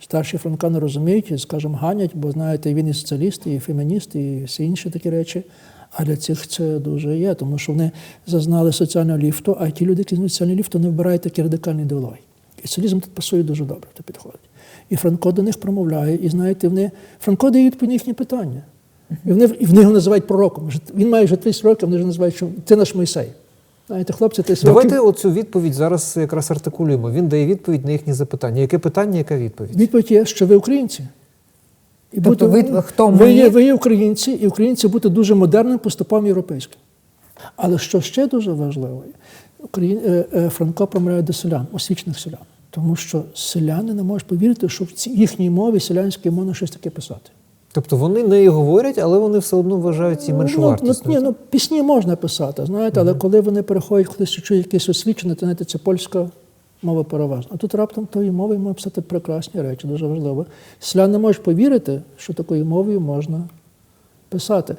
Старші Франка не розуміють і, скажімо, ганять, бо знаєте, він і соціаліст, і фемініст, і всі інші такі речі. А для цих це дуже є, тому що вони зазнали соціального ліфту, а ті люди, які знають соціальний ліфт, не вбирають такі радикальні ідеології. І соціалізм тут пасує дуже добре, то підходить. І Франко до них промовляє, і знаєте, вони Франко дає відповідь на їхні питання. І вони, і вони його називають пророком. Він має вже 30 років, вони вже називають, що ти наш Мойсей. Знаєте, хлопці, 30 Давайте років. оцю відповідь зараз якраз артикулюємо. Він дає відповідь на їхні запитання. Яке питання, яка відповідь? Відповідь є, що ви українці. І Тобто ви- хто ви, є, ви є українці, і українці бути дуже модерним поступом європейським. Але що ще дуже важливо, Україн... е, е, Франко промовляє до селян, освічених селян. Тому що селяни не можуть повірити, що в цій їхній мові селянській можна щось таке писати. Тобто вони не говорять, але вони все одно вважають ці Ну, ну, ні, ну, пісні можна писати, знаєте, але коли вони переходять, хтось чує якесь освічене, то знаєте, це польська мова переважна. А тут раптом тою мовою можна писати прекрасні речі, дуже важливо. Селян не може повірити, що такою мовою можна писати.